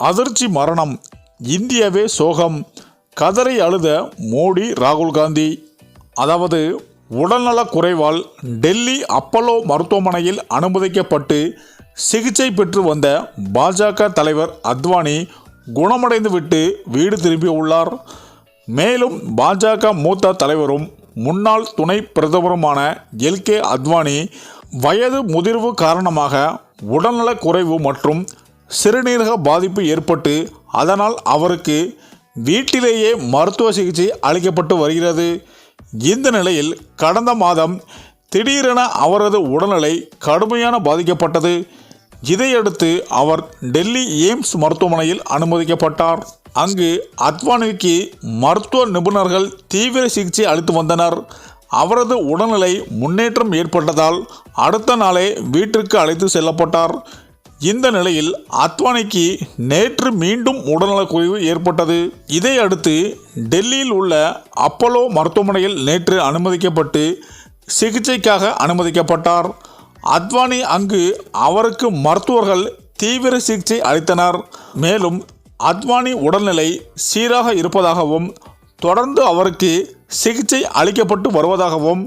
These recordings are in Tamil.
அதிர்ச்சி மரணம் இந்தியாவே சோகம் கதறி அழுத மோடி ராகுல் காந்தி. அதாவது உடல்நலக் குறைவால் டெல்லி அப்பல்லோ மருத்துவமனையில் அனுமதிக்கப்பட்டு சிகிச்சை பெற்று வந்த பாஜக தலைவர் அத்வானி குணமடைந்து விட்டு வீடு திரும்பியுள்ளார் மேலும் பாஜக மூத்த தலைவரும் முன்னாள் துணை பிரதமருமான எல்கே அத்வானி வயது முதிர்வு காரணமாக உடல்நலக் குறைவு மற்றும் சிறுநீரக பாதிப்பு ஏற்பட்டு அதனால் அவருக்கு வீட்டிலேயே மருத்துவ சிகிச்சை அளிக்கப்பட்டு வருகிறது. இந்த நிலையில் கடந்த மாதம் திடீரென அவரது உடல்நிலை கடுமையான பாதிக்கப்பட்டது. இதையடுத்து அவர் டெல்லி எய்ம்ஸ் மருத்துவமனையில் அனுமதிக்கப்பட்டார். அங்கு அத்வானிக்கு மருத்துவ நிபுணர்கள் தீவிர சிகிச்சை அளித்து வந்தனர். அவரது உடல்நிலை முன்னேற்றம் ஏற்பட்டதால் அடுத்த நாளே வீட்டிற்கு அழைத்து செல்லப்பட்டார். இந்த நிலையில் அத்வானிக்கு நேற்று மீண்டும் உடல்நலக்குறைவு ஏற்பட்டது. இதை அடுத்து டெல்லியில் உள்ள அப்போலோ மருத்துவமனையில் நேற்று அனுமதிக்கப்பட்டு சிகிச்சைக்காக அனுமதிக்கப்பட்டார். அத்வானி அங்கு அவருக்கு மருத்துவர்கள் தீவிர சிகிச்சை அளித்தனர். மேலும் அத்வானி உடல்நிலை சீராக இருப்பதாகவும் தொடர்ந்து அவருக்கு சிகிச்சை அளிக்கப்பட்டு வருவதாகவும்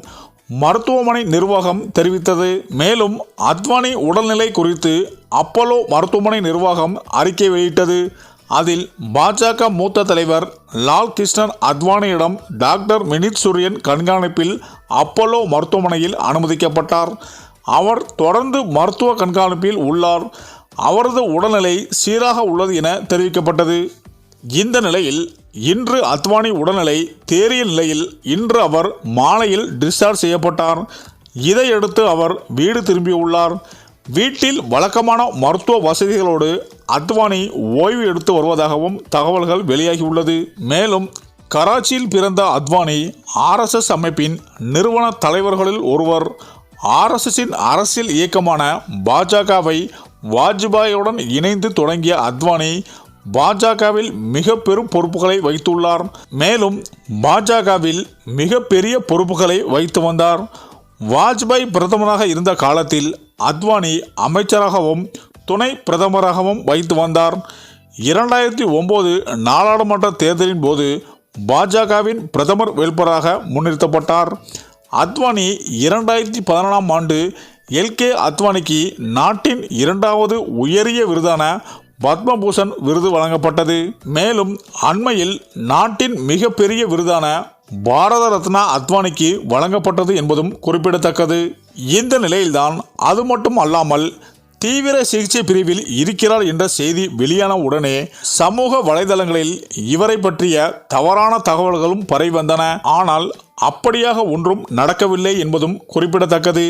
மருத்துவமனை நிர்வாகம் தெரிவித்தது. மேலும் அத்வானி உடல்நிலை குறித்து அப்போலோ மருத்துவமனை நிர்வாகம் அறிக்கை வெளியிட்டது. அதில் பாஜக மூத்த தலைவர் லால் கிருஷ்ணன் அத்வானியிடம் டாக்டர் வினித் சூரியன் கண்காணிப்பில் அப்போலோ மருத்துவமனையில் அனுமதிக்கப்பட்டார். அவர் தொடர்ந்து மருத்துவ கண்காணிப்பில் உள்ளார். அவரது உடல்நிலை சீராக உள்ளது என தெரிவிக்கப்பட்டது. இந்த நிலையில் இன்று அத்வானி உடல்நிலை தேறிய நிலையில் இன்று அவர் மாலையில் டிஸ்சார்ஜ் செய்யப்பட்டார். இதையடுத்து அவர் வீடு திரும்பியுள்ளார் வீட்டில் வழக்கமான மருத்துவ வசதிகளோடு அத்வானி ஓய்வு எடுத்து வருவதாகவும் தகவல்கள் வெளியாகியுள்ளது மேலும் கராச்சியில் பிறந்த அத்வானி ஆர்எஸ்எஸ் அமைப்பின் நிறுவன தலைவர்களில் ஒருவர் ஆர்எஸ்எஸின் அரசியல் இயக்கமான பாஜகவை வாஜ்பாயுடன் இணைந்து தொடங்கிய அத்வானி பாஜகவில் மிக பெரும் பொறுப்புகளை வைத்துள்ளார். மேலும் பாஜகவில் மிக பெரிய பொறுப்புகளை வைத்து வந்தார். வாஜ்பாய் பிரதமராக இருந்த காலத்தில் அத்வானி அமைச்சராகவும் துணை பிரதமராகவும் வைத்து வந்தார். இரண்டாயிரத்தி ஒம்பது நாடாளுமன்ற தேர்தலின் போது பாஜகவின் பிரதமர் வேட்பாளராக முன்னிறுத்தப்பட்டார். அத்வானி இரண்டாயிரத்தி பதினாலாம் ஆண்டு எல்கே அத்வானிக்கு நாட்டின் இரண்டாவது உயரிய விருதான பத்மபூஷன் விருது வழங்கப்பட்டது. மேலும் அண்மையில் நாட்டின் மிகப்பெரிய விருதான பாரத ரத்னா அத்வானிக்கு வழங்கப்பட்டது என்பதும் குறிப்பிடத்தக்கது. இந்த நிலையில்தான் அது மட்டும் அல்லாமல் தீவிர சிகிச்சை பிரிவில் இருக்கிறார் என்ற செய்தி வெளியான உடனே சமூக வலைதளங்களில் இவரை பற்றிய தவறான தகவல்களும் பரவி வந்தன. ஆனால் அப்படியாக ஒன்றும் நடக்கவில்லை என்பதும் குறிப்பிடத்தக்கது.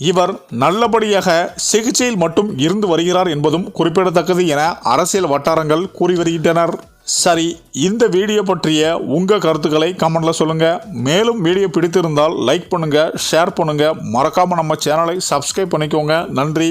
இவர் நல்லபடியாக சிகிச்சையில் மட்டும் இருந்து வருகிறார் என்பதும் குறிப்பிடத்தக்கது என அரசியல் வட்டாரங்கள் கூறி வருகின்றனர். சரி இந்த வீடியோ பற்றிய உங்கள் கருத்துக்களை கமெண்டில் சொல்லுங்கள் மேலும் வீடியோ பிடித்திருந்தால் லைக் பண்ணுங்கள் ஷேர் பண்ணுங்கள் மறக்காமல் நம்ம சேனலை சப்ஸ்கிரைப் பண்ணிக்கோங்க. நன்றி.